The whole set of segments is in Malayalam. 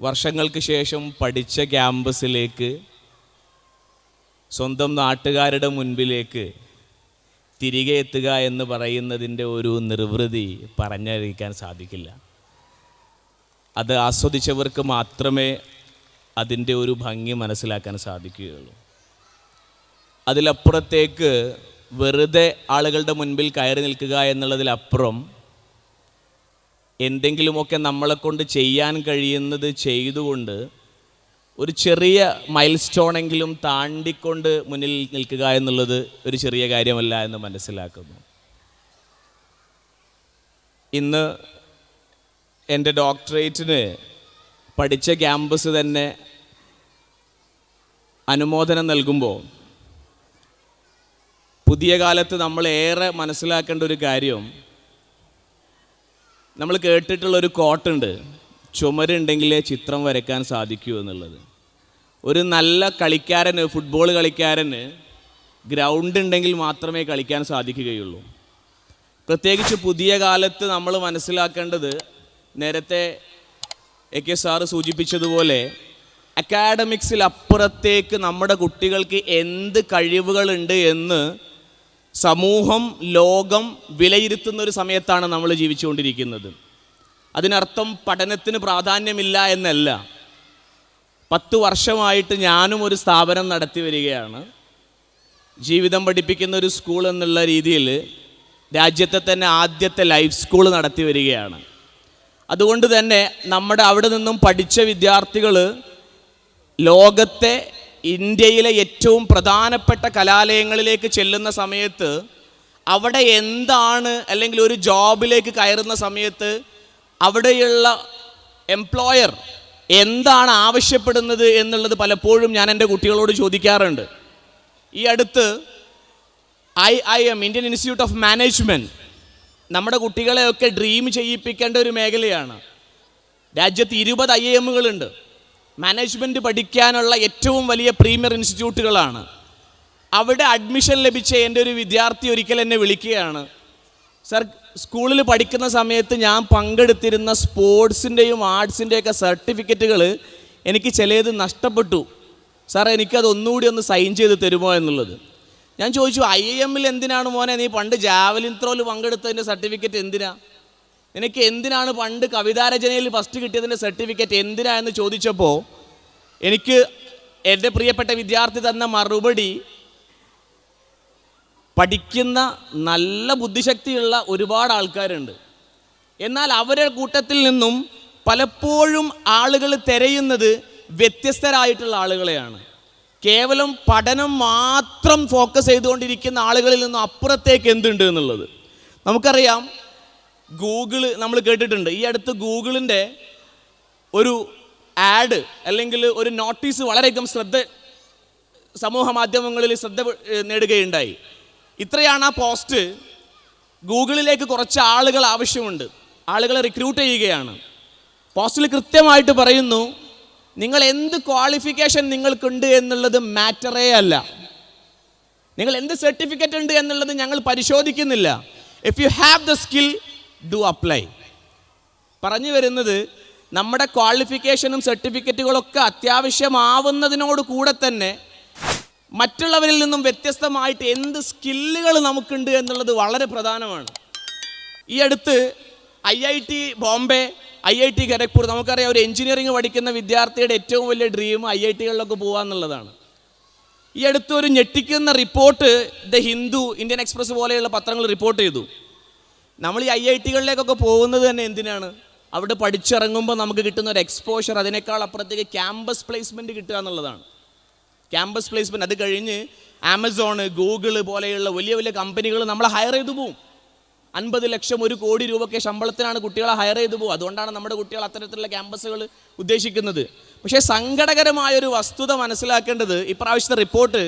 വർഷങ്ങൾക്ക് ശേഷം പഠിച്ച ക്യാമ്പസിലേക്ക് സ്വന്തം നാട്ടുകാരുടെ മുൻപിലേക്ക് തിരികെ എത്തുക എന്ന് പറയുന്നതിന്റെ ഒരു നിർവൃതി പറഞ്ഞറിയിക്കാൻ സാധിക്കില്ല. അത് ആസ്വദിച്ചവർക്ക് മാത്രമേ അതിന്റെ ഒരു ഭംഗി മനസ്സിലാക്കാൻ സാധിക്കുകയുള്ളൂ. അതിലപ്പുറത്തേക്ക് വെറുതെ ആളുകളുടെ മുൻപിൽ കയറി നിൽക്കുക എന്നുള്ളതിലപ്പുറം എന്തെങ്കിലുമൊക്കെ നമ്മളെ കൊണ്ട് ചെയ്യാൻ കഴിയുന്നത് ചെയ്തുകൊണ്ട് ഒരു ചെറിയ മൈൽ സ്റ്റോണെങ്കിലും താണ്ടിക്കൊണ്ട് മുന്നിൽ നിൽക്കുക എന്നുള്ളത് ഒരു ചെറിയ കാര്യമല്ല എന്ന് മനസ്സിലാക്കുന്നു. ഇന്ന് എന്റെ ഡോക്ടറേറ്റിന് പഠിച്ച ക്യാമ്പസ് തന്നെ അനുമോദനം നൽകുമ്പോൾ പുതിയ കാലത്ത് നമ്മൾ ഏറെ മനസ്സിലാക്കേണ്ട ഒരു കാര്യം നമ്മൾ കേട്ടിട്ടുള്ള ഒരു കോട്ടുണ്ട് ചുമരുണ്ടെങ്കിലേ ചിത്രം വരയ്ക്കാൻ സാധിക്കൂ എന്നുള്ളത്. ഒരു നല്ല കളിക്കാരന് ഫുട്ബോൾ കളിക്കാരന് ഗ്രൗണ്ട് ഉണ്ടെങ്കിൽ മാത്രമേ കളിക്കാൻ സാധിക്കുകയുള്ളൂ. പ്രത്യേകിച്ച് പുതിയ കാലത്ത് നമ്മൾ മനസ്സിലാക്കേണ്ടത് നേരത്തെ എ കെ സാറ് സൂചിപ്പിച്ചതുപോലെ അക്കാഡമിക്സിൽ അപ്പുറത്തേക്ക് നമ്മുടെ കുട്ടികൾക്ക് എന്ത് കഴിവുകളുണ്ട് എന്ന് സമൂഹം ലോകം വിലയിരുത്തുന്ന ഒരു സമയത്താണ് നമ്മൾ ജീവിച്ചുകൊണ്ടിരിക്കുന്നത്. അതിനർത്ഥം പഠനത്തിന് പ്രാധാന്യമില്ല എന്നല്ല. പത്ത് വർഷമായിട്ട് ഞാനും ഒരു സ്ഥാപനം നടത്തി വരികയാണ്. ജീവിതം പഠിപ്പിക്കുന്ന ഒരു സ്കൂൾ എന്നുള്ള രീതിയിൽ രാജ്യത്തെ തന്നെ ആദ്യത്തെ ലൈഫ് സ്കൂൾ നടത്തി വരികയാണ്. അതുകൊണ്ട് തന്നെ നമ്മുടെ അവിടെ നിന്നും പഠിച്ച വിദ്യാർത്ഥികൾ ലോകത്തെ ഇന്ത്യയിലെ ഏറ്റവും പ്രധാനപ്പെട്ട കലാലയങ്ങളിലേക്ക് ചെല്ലുന്ന സമയത്ത് അവിടെ എന്താണ് അല്ലെങ്കിൽ ഒരു ജോബിലേക്ക് കയറുന്ന സമയത്ത് അവിടെയുള്ള എംപ്ലോയർ എന്താണ് ആവശ്യപ്പെടുന്നത് എന്നുള്ളത് പലപ്പോഴും ഞാൻ എന്റെ കുട്ടികളോട് ചോദിക്കാറുണ്ട്. ഈ അടുത്ത് I I M Indian institute of management നമ്മുടെ കുട്ടികളെയൊക്കെ ഡ്രീം ചെയ്യിപ്പിക്കേണ്ട ഒരു മേഖലയാണ്. രാജ്യത്ത് ഇരുപത് ഐ എമ്മുകളുണ്ട് മാനേജ്മെന്റ് പഠിക്കാനുള്ള ഏറ്റവും വലിയ പ്രീമിയർ ഇൻസ്റ്റിറ്റ്യൂട്ടുകളാണ് അവിടെ അഡ്മിഷൻ ലഭിച്ച എന്റെ ഒരു വിദ്യാർത്ഥി ഒരിക്കൽ എന്നെ വിളിക്കുകയാണ്. സർ സ്കൂളിൽ പഠിക്കുന്ന സമയത്ത് ഞാൻ പങ്കെടുത്തിരുന്ന സ്പോർട്സിന്റെയും ആർട്സിന്റെയൊക്കെ സർട്ടിഫിക്കറ്റുകൾ എനിക്ക് ചിലത് നഷ്ടപ്പെട്ടു. സാർ എനിക്കത് ഒന്നുകൂടി ഒന്ന് സൈൻ ചെയ്ത് തരുമോ എന്നുള്ളത്. ഞാൻ ചോദിച്ചു ഐ എമ്മിൽ എന്തിനാണ് മോനെ നീ പണ്ട് ജാവലിൻ ത്രോയിൽ പങ്കെടുത്തതിന്റെ സർട്ടിഫിക്കറ്റ് എന്തിനാ? നിനക്ക് എന്തിനാണ് പണ്ട് കവിതാരചനയിൽ ഫസ്റ്റ് കിട്ടിയതിന്റെ സർട്ടിഫിക്കറ്റ് എന്തിനാ എന്ന് ചോദിച്ചപ്പോൾ എനിക്ക് എന്റെ പ്രിയപ്പെട്ട വിദ്യാർത്ഥി തന്ന മറുപടി പഠിക്കുന്ന നല്ല ബുദ്ധിശക്തിയുള്ള ഒരുപാട് ആൾക്കാരുണ്ട്. എന്നാൽ അവരുടെ കൂട്ടത്തിൽ നിന്നും പലപ്പോഴും ആളുകൾ തിരയുന്നത് വ്യത്യസ്തരായിട്ടുള്ള ആളുകളെയാണ്. കേവലം പഠനം മാത്രം ഫോക്കസ് ചെയ്തുകൊണ്ടിരിക്കുന്ന ആളുകളിൽ നിന്നും അപ്പുറത്തേക്ക് എന്തുണ്ട് എന്നുള്ളത്? നമുക്കറിയാം ഗൂഗിൾ നമ്മൾ കേട്ടിട്ടുണ്ട്. ഈ അടുത്ത് ഗൂഗിളിന്റെ ഒരു ആഡ് അല്ലെങ്കിൽ ഒരു നോട്ടീസ് വളരെയധികം ശ്രദ്ധ സമൂഹ മാധ്യമങ്ങളിൽ ശ്രദ്ധ നേടുകയുണ്ടായി. ഇത്രയാണ് ആ പോസ്റ്റ് ഗൂഗിളിലേക്ക് കുറച്ച് ആളുകൾ ആവശ്യമുണ്ട്. ആളുകളെ റിക്രൂട്ട് ചെയ്യുകയാണ്. പോസ്റ്റിൽ കൃത്യമായിട്ട് പറയുന്നു നിങ്ങൾ എന്ത് ക്വാളിഫിക്കേഷൻ നിങ്ങൾക്കുണ്ട് എന്നുള്ളത് മാറ്ററേ അല്ല. നിങ്ങൾ എന്ത് സർട്ടിഫിക്കറ്റ് ഉണ്ട് എന്നുള്ളത് ഞങ്ങൾ പരിശോധിക്കുന്നില്ല. If you have the skill do apply പറഞ്ഞു വരുന്നത് നമ്മുടെ ക്വാളിഫിക്കേഷനും സർട്ടിഫിക്കറ്റുകളൊക്കെ അത്യാവശ്യമാവുന്നതിനോട് കൂടെ തന്നെ മറ്റുള്ളവരിൽ നിന്നും വ്യത്യസ്തമായിട്ട് എന്ത് സ്കില്ലുകൾ നമുക്കുണ്ട് എന്നുള്ളത് വളരെ പ്രധാനമാണ്. ഈ അടുത്ത് I I T Bombay I I T Kharagpur നമുക്കറിയാം ഒരു എഞ്ചിനീയറിംഗ് പഠിക്കുന്ന വിദ്യാർത്ഥിയുടെ ഏറ്റവും വലിയ ഡ്രീം ഐ ഐ ടികളിലൊക്കെ പോകുക എന്നുള്ളതാണ് ഈ അടുത്ത് ഒരു ഞെട്ടിക്കുന്ന report the Hindu Indian express പോലെയുള്ള പത്രങ്ങൾ റിപ്പോർട്ട് ചെയ്തു. നമ്മൾ ഈ ഐ ഐ ടികളിലേക്കൊക്കെ പോകുന്നത് തന്നെ എന്തിനാണ്? അവിടെ പഠിച്ചിറങ്ങുമ്പോൾ നമുക്ക് കിട്ടുന്ന ഒരു എക്സ്പോഷർ അതിനേക്കാൾ അപ്പുറത്തേക്ക് ക്യാമ്പസ് പ്ലേസ്മെന്റ് കിട്ടുക എന്നുള്ളതാണ്. ക്യാമ്പസ് പ്ലേസ്മെന്റ് അത് കഴിഞ്ഞ് ആമസോൺ ഗൂഗിൾ പോലെയുള്ള വലിയ വലിയ കമ്പനികൾ നമ്മളെ ഹയർ ചെയ്തു പോവും. അൻപത് ലക്ഷം ഒരു കോടി രൂപയ്ക്ക് ശമ്പളത്തിനാണ് കുട്ടികളെ ഹയർ ചെയ്തു പോകും അതുകൊണ്ടാണ് നമ്മുടെ കുട്ടികൾ അത്തരത്തിലുള്ള ക്യാമ്പസുകൾ ഉദ്ദേശിക്കുന്നത്. പക്ഷേ സങ്കടകരമായൊരു വസ്തുത മനസ്സിലാക്കേണ്ടത് ഇപ്രാവശ്യത്തെ റിപ്പോർട്ട്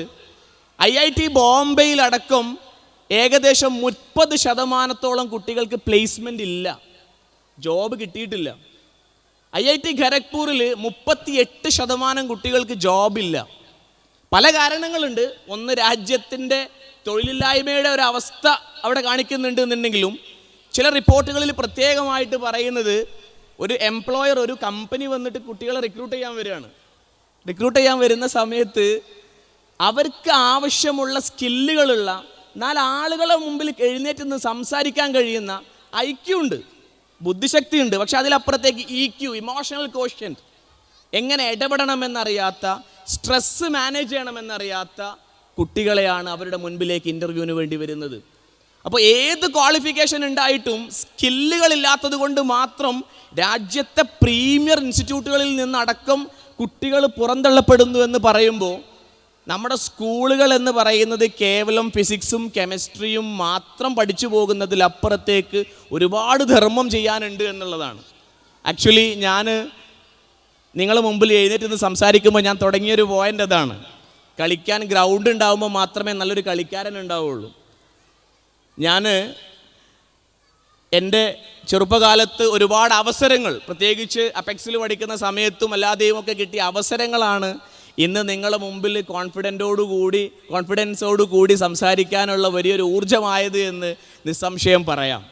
ഐ ഐ ടി ബോംബെയിലടക്കം ഏകദേശം മുപ്പത് ശതമാനത്തോളം കുട്ടികൾക്ക് പ്ലേസ്മെന്റ് ഇല്ല. ജോബ് കിട്ടിയിട്ടില്ല. ഐ ഐ ടി ഖരഗ്പൂരിൽ മുപ്പത്തി എട്ട് ശതമാനം കുട്ടികൾക്ക് ജോബില്ല പല കാരണങ്ങളുണ്ട്. ഒന്ന് രാജ്യത്തിന്റെ തൊഴിലില്ലായ്മയുടെ ഒരു അവസ്ഥ അവിടെ കാണിക്കുന്നുണ്ട് എന്നുണ്ടെങ്കിലും ചില റിപ്പോർട്ടുകളിൽ പ്രത്യേകമായിട്ട് പറയുന്നത് ഒരു എംപ്ലോയർ ഒരു കമ്പനി വന്നിട്ട് കുട്ടികളെ റിക്രൂട്ട് ചെയ്യാൻ വരികയാണ്. റിക്രൂട്ട് ചെയ്യാൻ വരുന്ന സമയത്ത് അവർക്ക് ആവശ്യമുള്ള സ്കില്ലുകളുള്ള നാല് ആളുകളെ മുമ്പിൽ എഴുന്നേറ്റ് നിന്ന് സംസാരിക്കാൻ കഴിയുന്ന ഐക്യുണ്ട് ബുദ്ധിശക്തിയുണ്ട് പക്ഷെ അതിലപ്പുറത്തേക്ക് ഇ ക്യു ഇമോഷണൽ കോഷ്യൻ എങ്ങനെ ഇടപെടണമെന്നറിയാത്ത സ്ട്രെസ്സ് മാനേജ് ചെയ്യണമെന്നറിയാത്ത കുട്ടികളെയാണ് അവരുടെ മുൻപിലേക്ക് ഇന്റർവ്യൂവിന് വേണ്ടി വരുന്നത്. അപ്പോൾ ഏത് ക്വാളിഫിക്കേഷൻ ഉണ്ടായിട്ടും സ്കില്ലുകളില്ലാത്തത് കൊണ്ട് മാത്രം രാജ്യത്തെ പ്രീമിയർ ഇൻസ്റ്റിറ്റ്യൂട്ടുകളിൽ നിന്നടക്കം കുട്ടികൾ പുറന്തള്ളപ്പെടുന്നു എന്ന് പറയുമ്പോൾ നമ്മുടെ സ്കൂളുകൾ എന്ന് പറയുന്നത് കേവലം ഫിസിക്സും കെമിസ്ട്രിയും മാത്രം പഠിച്ചു പോകുന്നതിലപ്പുറത്തേക്ക് ഒരുപാട് ധർമ്മം ചെയ്യാനുണ്ട് എന്നുള്ളതാണ്. ആക്ച്വലി ഞാൻ നിങ്ങളെ മുമ്പിൽ എഴുന്നേറ്റ് നിന്ന് സംസാരിക്കുമ്പോൾ ഞാൻ തുടങ്ങിയൊരു പോയിന്റ് അതാണ്. കളിക്കാൻ ഗ്രൗണ്ട് ഉണ്ടാകുമ്പോൾ മാത്രമേ നല്ലൊരു കളിക്കാരൻ ഉണ്ടാവുള്ളൂ. ഞാൻ എന്റെ ചെറുപ്പകാലത്ത് ഒരുപാട് അവസരങ്ങൾ പ്രത്യേകിച്ച് അപെക്സിൽ പഠിക്കുന്ന സമയത്തും അല്ലാതെയും ഒക്കെ കിട്ടിയ അവസരങ്ങളാണ് ഇന്ന് നിങ്ങളെ മുമ്പിൽ കോൺഫിഡന്റോടു കൂടി സംസാരിക്കാനുള്ള വലിയൊരു ഊർജമായത് എന്ന് നിസ്സംശയം പറയാം.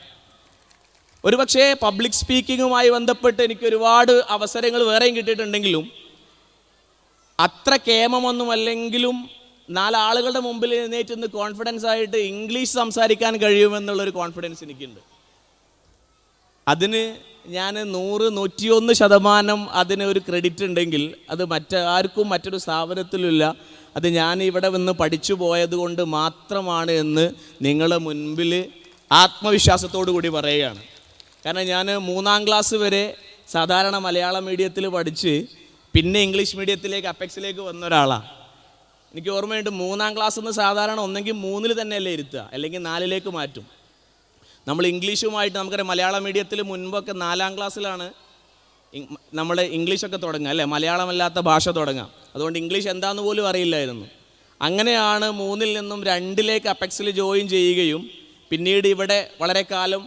ഒരുപക്ഷേ പബ്ലിക് സ്പീക്കിങ്ങുമായി ബന്ധപ്പെട്ട് എനിക്ക് ഒരുപാട് അവസരങ്ങൾ വേറെയും കിട്ടിയിട്ടുണ്ടെങ്കിലും അത്ര കേമമൊന്നുമല്ലെങ്കിലും നാലാളുകളുടെ മുമ്പിൽ എഴുന്നേറ്റ് കോൺഫിഡൻസ് ആയിട്ട് ഇംഗ്ലീഷ് സംസാരിക്കാൻ കഴിയുമെന്നുള്ളൊരു കോൺഫിഡൻസ് എനിക്കുണ്ട്. അതിന് ഞാൻ നൂറ് നൂറ്റിയൊന്ന് ശതമാനം അതിന് ഒരു ക്രെഡിറ്റ് ഉണ്ടെങ്കിൽ അത് മറ്റ ആർക്കും മറ്റൊരു സ്ഥാപനത്തിലില്ല അത് ഞാൻ ഇവിടെ വന്ന് പഠിച്ചു പോയത് കൊണ്ട് മാത്രമാണ് എന്ന് നിങ്ങളെ മുൻപിൽ ആത്മവിശ്വാസത്തോടു കൂടി പറയുകയാണ്. കാരണം ഞാൻ മൂന്നാം ക്ലാസ് വരെ സാധാരണ മലയാള മീഡിയത്തിൽ പഠിച്ച് പിന്നെ ഇംഗ്ലീഷ് മീഡിയത്തിലേക്ക് അപ്പെക്സിലേക്ക് വന്ന ഒരാളാണ്. എനിക്ക് ഓർമ്മയുണ്ട് മൂന്നാം ക്ലാസ് എന്ന് സാധാരണ ഒന്നെങ്കിൽ മൂന്നിൽ തന്നെയല്ലേ ഇരുത്തുക അല്ലെങ്കിൽ നാലിലേക്ക് മാറ്റും. നമ്മൾ ഇംഗ്ലീഷുമായിട്ട് നമുക്കറിയാം മലയാള മീഡിയത്തിൽ മുൻപൊക്കെ നാലാം ക്ലാസ്സിലാണ് നമ്മൾ ഇംഗ്ലീഷൊക്കെ തുടങ്ങുക അല്ലേ? മലയാളമല്ലാത്ത ഭാഷ തുടങ്ങാം അതുകൊണ്ട് ഇംഗ്ലീഷ് എന്താണെന്ന് പോലും അറിയില്ലായിരുന്നു. അങ്ങനെയാണ് മൂന്നിൽ നിന്നും രണ്ടിലേക്ക് അപ്പെക്സിൽ ജോയിൻ ചെയ്യുകയും പിന്നീട് ഇവിടെ വളരെ കാലം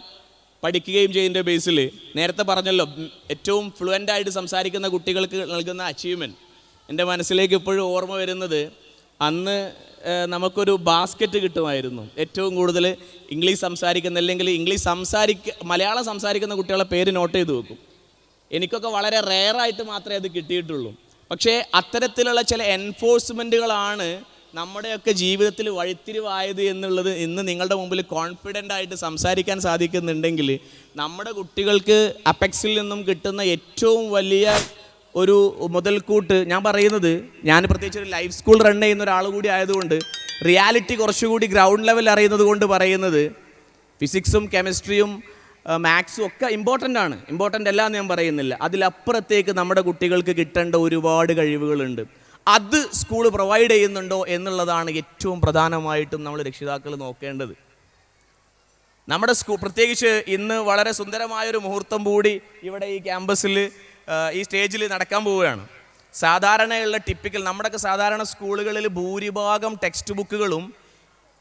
പഠിക്കുകയും ചെയ്യുന്ന ബേസിൽ നേരത്തെ പറഞ്ഞല്ലോ ഏറ്റവും ഫ്ലുവന്റായിട്ട് സംസാരിക്കുന്ന കുട്ടികൾക്ക് നൽകുന്ന അച്ചീവ്മെന്റ് എന്റെ മനസ്സിലേക്ക് ഇപ്പോഴും ഓർമ്മ വരുന്നത് അന്ന് നമുക്കൊരു ബാസ്ക്കറ്റ് കിട്ടുമായിരുന്നു. ഏറ്റവും കൂടുതൽ ഇംഗ്ലീഷ് സംസാരിക്കുന്ന അല്ലെങ്കിൽ ഇംഗ്ലീഷ് സംസാരിക്ക മലയാളം സംസാരിക്കുന്ന കുട്ടികളെ പേര് നോട്ട് ചെയ്ത് വെക്കും. എനിക്കൊക്കെ വളരെ റെയറായിട്ട് മാത്രമേ അത് കിട്ടിയിട്ടുള്ളൂ. പക്ഷേ അത്തരത്തിലുള്ള ചില എൻഫോഴ്സ്മെന്റുകളാണ് നമ്മുടെയൊക്കെ ജീവിതത്തിൽ വഴിത്തിരിവായത് എന്നുള്ളത് ഇന്ന് നിങ്ങളുടെ മുമ്പിൽ കോൺഫിഡന്റ് ആയിട്ട് സംസാരിക്കാൻ സാധിക്കുന്നുണ്ടെങ്കിൽ നമ്മുടെ കുട്ടികൾക്ക് അപെക്സിൽ നിന്നും കിട്ടുന്ന ഏറ്റവും വലിയ ഒരു മുതൽക്കൂട്ട്. ഞാൻ പറയുന്നത് ഞാൻ പ്രത്യേകിച്ച് ഒരു ലൈഫ് സ്കൂൾ റൺ ചെയ്യുന്ന ഒരാൾ കൂടി ആയതുകൊണ്ട് റിയാലിറ്റി കുറച്ചുകൂടി ഗ്രൗണ്ട് ലെവൽ അറിയുന്നത് കൊണ്ട് പറയുന്നത് ഫിസിക്സും കെമിസ്ട്രിയും മാത്സും ഒക്കെ ഇമ്പോർട്ടന്റ് ആണ്. ഇമ്പോർട്ടന്റ് അല്ല എന്ന് ഞാൻ പറയുന്നില്ല. അതിലപ്പുറത്തേക്ക് നമ്മുടെ കുട്ടികൾക്ക് കിട്ടേണ്ട ഒരുപാട് കഴിവുകളുണ്ട്. അത് സ്കൂൾ പ്രൊവൈഡ് ചെയ്യുന്നുണ്ടോ എന്നുള്ളതാണ് ഏറ്റവും പ്രധാനമായിട്ടും നമ്മൾ രക്ഷിതാക്കൾ നോക്കേണ്ടത്. നമ്മുടെ സ്കൂൾ പ്രത്യേകിച്ച് ഇന്ന് വളരെ സുന്ദരമായൊരു മുഹൂർത്തം കൂടി ഇവിടെ ഈ ക്യാമ്പസിൽ ഈ സ്റ്റേജിൽ നടക്കാൻ പോവുകയാണ്. സാധാരണയുള്ള ടിപ്പിക്കൽ നമ്മുടെയൊക്കെ സാധാരണ സ്കൂളുകളിൽ ഭൂരിഭാഗം ടെക്സ്റ്റ് ബുക്കുകളും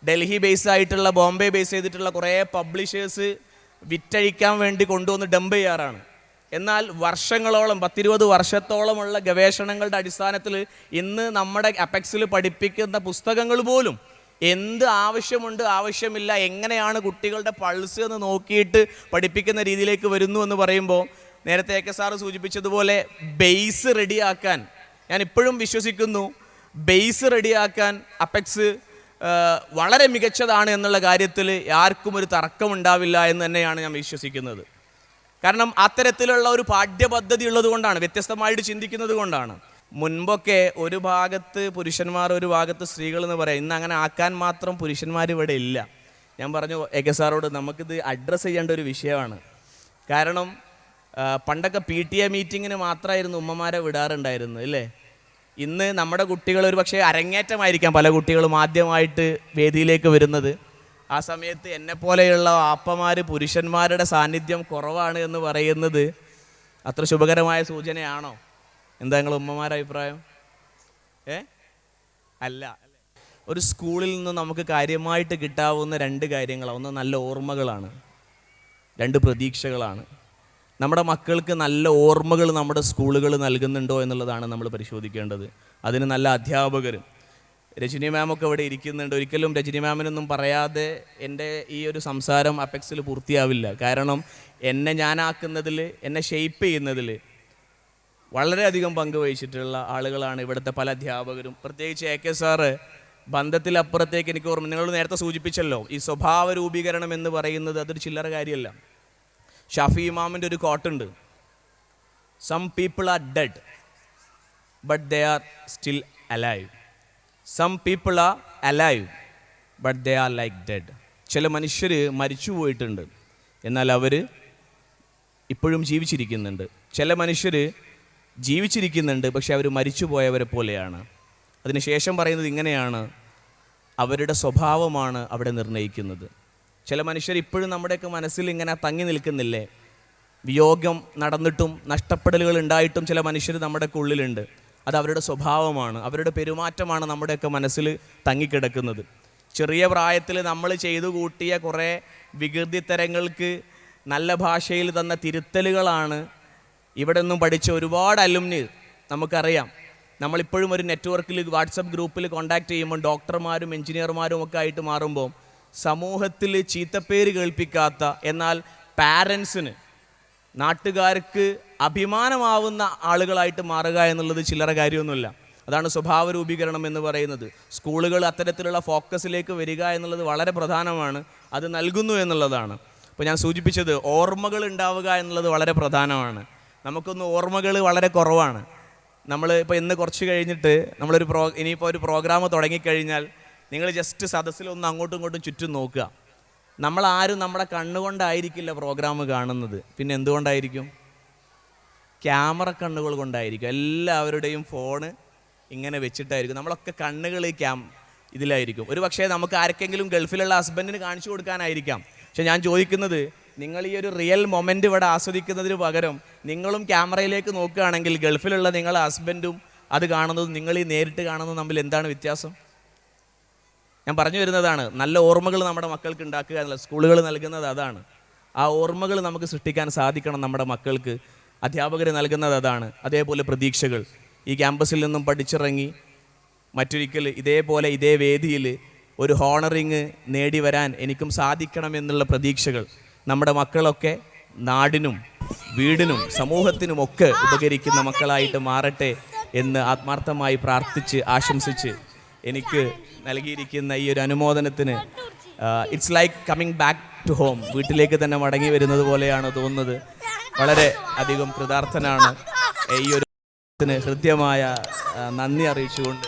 ഡൽഹി ബേസ് ആയിട്ടുള്ള ബോംബെ ബേസ് ചെയ്തിട്ടുള്ള കുറേ പബ്ലിഷേഴ്സ് വിറ്റഴിക്കാൻ വേണ്ടി കൊണ്ടുവന്ന് ഡംപ് ചെയ്യാറാണ്. എന്നാൽ വർഷങ്ങളോളം പത്തിരുപത് വർഷത്തോളമുള്ള ഗവേഷണങ്ങളുടെ അടിസ്ഥാനത്തിൽ ഇന്ന് നമ്മുടെ അപെക്സിൽ പഠിപ്പിക്കുന്ന പുസ്തകങ്ങൾ പോലും എന്ത് ആവശ്യമുണ്ട് ആവശ്യമില്ല എങ്ങനെയാണ് കുട്ടികളുടെ പൾസ് എന്ന് നോക്കിയിട്ട് പഠിപ്പിക്കുന്ന രീതിയിലേക്ക് വരുന്നു എന്ന് പറയുമ്പോൾ നേരത്തെ എ കെ സാറ് സൂചിപ്പിച്ചതുപോലെ ബേസ് റെഡിയാക്കാൻ ഞാൻ ഇപ്പോഴും വിശ്വസിക്കുന്നു. ബേസ് റെഡിയാക്കാൻ അപെക്സ് വളരെ മികച്ചതാണ് എന്നുള്ള കാര്യത്തിൽ ആർക്കും ഒരു തർക്കമുണ്ടാവില്ല എന്ന് തന്നെയാണ് ഞാൻ വിശ്വസിക്കുന്നത്. കാരണം അത്തരത്തിലുള്ള ഒരു പാഠ്യപദ്ധതി ഉള്ളത് കൊണ്ടാണ് വ്യത്യസ്തമായിട്ട് ചിന്തിക്കുന്നത് കൊണ്ടാണ്. മുൻപൊക്കെ ഒരു ഭാഗത്ത് പുരുഷന്മാർ ഒരു ഭാഗത്ത് സ്ത്രീകൾ എന്ന് പറയാം ഇന്ന് അങ്ങനെ ആക്കാൻ മാത്രം പുരുഷന്മാർ ഇവിടെ ഇല്ല. ഞാൻ പറഞ്ഞു എ കെ സാറോട് നമുക്കിത് അഡ്രസ്സ് ചെയ്യേണ്ട ഒരു വിഷയമാണ്. കാരണം പണ്ടൊക്കെ പി ടി എ മീറ്റിങ്ങിന് മാത്രമായിരുന്നു ഉമ്മമാരെ വിടാറുണ്ടായിരുന്നു അല്ലേ ഇന്ന് നമ്മുടെ കുട്ടികൾ ഒരു പക്ഷേ അരങ്ങേറ്റമായിരിക്കാം പല കുട്ടികളും ആദ്യമായിട്ട് വേദിയിലേക്ക് വരുന്നത്. ആ സമയത്ത് എന്നെ പോലെയുള്ള ആപ്പമാർ പുരുഷന്മാരുടെ സാന്നിധ്യം കുറവാണ് എന്ന് പറയുന്നത് അത്ര ശുഭകരമായ സൂചനയാണോ? എന്താ നിങ്ങൾ ഉമ്മമാരുടെ അഭിപ്രായം? ഏ? അല്ല. ഒരു സ്കൂളിൽ നിന്ന് നമുക്ക് കാര്യമായിട്ട് കിട്ടാവുന്ന രണ്ട് കാര്യങ്ങളാണ്. ഒന്ന് നല്ല ഓർമ്മകളാണ്. രണ്ട് പ്രതീക്ഷകളാണ്. നമ്മുടെ മക്കൾക്ക് നല്ല ഓർമ്മകൾ നമ്മുടെ സ്കൂളുകൾ നൽകുന്നുണ്ടോ എന്നുള്ളതാണ് നമ്മൾ പരിശോധിക്കേണ്ടത്. അതിന് നല്ല അധ്യാപകർ രജനി മാമൊക്കെ ഇവിടെ ഇരിക്കുന്നുണ്ട്. ഒരിക്കലും രജനി മാമിനൊന്നും പറയാതെ എന്റെ ഈ ഒരു സംസാരം അപെക്സിൽ പൂർത്തിയാവില്ല. കാരണം എന്നെ ഞാനാക്കുന്നതിൽ എന്നെ ഷെയ്പ്പ് ചെയ്യുന്നതിൽ വളരെയധികം പങ്ക് വഹിച്ചിട്ടുള്ള ആളുകളാണ് ഇവിടുത്തെ പല അധ്യാപകരും. പ്രത്യേകിച്ച് എ കെ സാറ് ബന്ധത്തിലപ്പുറത്തേക്ക് എനിക്ക് ഓർമ്മ നിങ്ങൾ നേരത്തെ സൂചിപ്പിച്ചല്ലോ ഈ സ്വഭാവ രൂപീകരണം എന്ന് പറയുന്നത് അതൊരു ചില്ലറ കാര്യമല്ല. ഷാഫി ഇമാമിന്റെ ഒരു കോട്ടുണ്ട്. Some people are dead but they are still alive some people are alive but they are like dead ചില മനുഷ്യർ മരിച്ചു പോയിട്ടുണ്ട്. എന്നാൽ അവർ ഇപ്പോഴും ജീവിച്ചിരിക്കുന്നുണ്ട്. ചില മനുഷ്യർ ജീവിച്ചിരിക്കുന്നുണ്ട് പക്ഷെ അവർ മരിച്ചു പോയവരെ പോലെയാണ്. അതിനുശേഷം പറയുന്നത് ഇങ്ങനെയാണ്. അവരുടെ സ്വഭാവമാണ് അവിടെ നിർണയിക്കുന്നത്. ചില മനുഷ്യർ ഇപ്പോഴും നമ്മുടെയൊക്കെ മനസ്സിൽ ഇങ്ങനെ തങ്ങി നിൽക്കുന്നില്ലേ? വിയോഗം നടന്നിട്ടും നഷ്ടപ്പെടലുകൾ ഉണ്ടായിട്ടും ചില മനുഷ്യർ നമ്മുടെ ഉള്ളിലുണ്ട്. അത് അവരുടെ സ്വഭാവമാണ് അവരുടെ പെരുമാറ്റമാണ് നമ്മുടെയൊക്കെ മനസ്സിൽ തങ്ങിക്കിടക്കുന്നത്. ചെറിയ പ്രായത്തിൽ നമ്മൾ ചെയ്തു കൂട്ടിയ കുറേ വികൃതിത്തരങ്ങൾക്ക് നല്ല ഭാഷയിൽ തന്ന തിരുത്തലുകളാണ് ഇവിടെ നിന്നും പഠിച്ച ഒരുപാട് അലുമിനി നമുക്കറിയാം. നമ്മളിപ്പോഴും ഒരു നെറ്റ്വർക്കിൽ വാട്സപ്പ് ഗ്രൂപ്പിൽ കോൺടാക്ട് ചെയ്യുമ്പോൾ ഡോക്ടർമാരും എഞ്ചിനീയർമാരും ഒക്കെ ആയിട്ട് മാറുമ്പോൾ സമൂഹത്തിൽ ചീത്തപ്പേര് കേൾപ്പിക്കാത്ത എന്നാൽ പാരൻസിന് നാട്ടുകാർക്ക് അഭിമാനമാവുന്ന ആളുകളായിട്ട് മാറുക എന്നുള്ളത് ചില്ലറ കാര്യമൊന്നുമില്ല. അതാണ് സ്വഭാവ രൂപീകരണം എന്ന് പറയുന്നത്. സ്കൂളുകൾ അത്തരത്തിലുള്ള ഫോക്കസിലേക്ക് വരിക എന്നുള്ളത് വളരെ പ്രധാനമാണ്. അത് നൽകുന്നു എന്നുള്ളതാണ്. അപ്പോൾ ഞാൻ സൂചിപ്പിച്ചത് ഓർമ്മകൾ ഉണ്ടാവുക എന്നുള്ളത് വളരെ പ്രധാനമാണ്. നമുക്കൊന്ന് ഓർമ്മകൾ വളരെ കുറവാണ്. നമ്മൾ ഇപ്പോൾ ഇന്ന് കുറച്ച് കഴിഞ്ഞിട്ട് നമ്മളൊരു പ്രോ ഇനിയിപ്പോൾ ഒരു പ്രോഗ്രാം തുടങ്ങിക്കഴിഞ്ഞാൽ നിങ്ങൾ ജസ്റ്റ് സദസ്സിൽ ഒന്ന് അങ്ങോട്ടും ഇങ്ങോട്ടും ചുറ്റും നോക്കുക. നമ്മൾ ആരും നമ്മുടെ കണ്ണുകൊണ്ടായിരിക്കില്ല പ്രോഗ്രാം കാണുന്നത്. പിന്നെ എന്തുകൊണ്ടായിരിക്കും? ക്യാമറ കണ്ണുകൾ കൊണ്ടായിരിക്കും. എല്ലാവരുടെയും ഫോണ് ഇങ്ങനെ വെച്ചിട്ടായിരിക്കും. നമ്മളൊക്കെ കണ്ണുകൾ ഈ ക്യാം ഇതിലായിരിക്കും. ഒരു പക്ഷേ നമുക്ക് ആർക്കെങ്കിലും ഗൾഫിലുള്ള ഹസ്ബൻഡിന് കാണിച്ചു കൊടുക്കാനായിരിക്കാം. പക്ഷെ ഞാൻ ചോദിക്കുന്നത് നിങ്ങൾ ഈ ഒരു റിയൽ മൊമെന്റ് ഇവിടെ ആസ്വദിക്കുന്നതിന് പകരം നിങ്ങളും ക്യാമറയിലേക്ക് നോക്കുകയാണെങ്കിൽ ഗൾഫിലുള്ള നിങ്ങളുടെ ഹസ്ബൻഡും അത് കാണുന്നതും നിങ്ങൾ ഈ നേരിട്ട് കാണുന്നതും തമ്മിൽ എന്താണ് വ്യത്യാസം? ഞാൻ പറഞ്ഞു വരുന്നതാണ്. നല്ല ഓർമ്മകൾ നമ്മുടെ മക്കൾക്ക് ഉണ്ടാക്കുക എന്നുള്ള സ്കൂളുകൾ നൽകുന്നത് അതാണ്. ആ ഓർമ്മകൾ നമുക്ക് സൃഷ്ടിക്കാൻ സാധിക്കണം നമ്മുടെ മക്കൾക്ക്. അധ്യാപകർ നൽകുന്നത് അതാണ്. അതേപോലെ പ്രതീക്ഷകൾ. ഈ ക്യാമ്പസിൽ നിന്നും പഠിച്ചിറങ്ങി മറ്റൊരിക്കൽ ഇതേപോലെ ഇതേ വേദിയിൽ ഒരു ഹോണറിങ് നേടി വരാൻ എനിക്കും സാധിക്കണമെന്നുള്ള പ്രതീക്ഷകൾ നമ്മുടെ മക്കളൊക്കെ നാടിനും വീടിനും സമൂഹത്തിനുമൊക്കെ ഉപകരിക്കുന്ന മക്കളായിട്ട് മാറട്ടെ എന്ന് ആത്മാർത്ഥമായി പ്രാർത്ഥിച്ച് ആശംസിച്ച് എനിക്ക് നൽകിയിരിക്കുന്ന ഈ ഒരു അനുമോദനത്തിന് it's like coming back to home വീട്ടിലേക്ക് തന്നെ മടങ്ങി വരുന്നത് പോലെയാണ് തോന്നുന്നത്. വളരെ അധികം കൃതാർത്ഥനാണ്. ഈ ഒരു ഹൃദ്യമായ നന്ദി അറിയിച്ചുകൊണ്ട്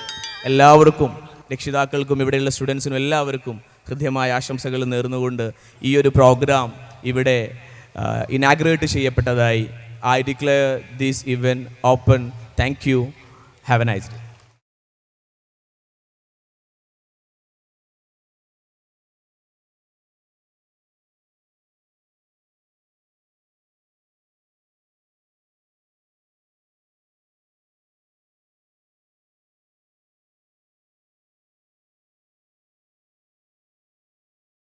എല്ലാവർക്കും രക്ഷിതാക്കൾക്കും ഇവിടെയുള്ള സ്റ്റുഡൻസിനും എല്ലാവർക്കും ഹൃദ്യമായ ആശംസകൾ നേർന്നുകൊണ്ട് ഈ ഒരു പ്രോഗ്രാം ഇവിടെ inaugurate ചെയ്യപ്പെട്ടതായി. I declare these event open thank you have a nice day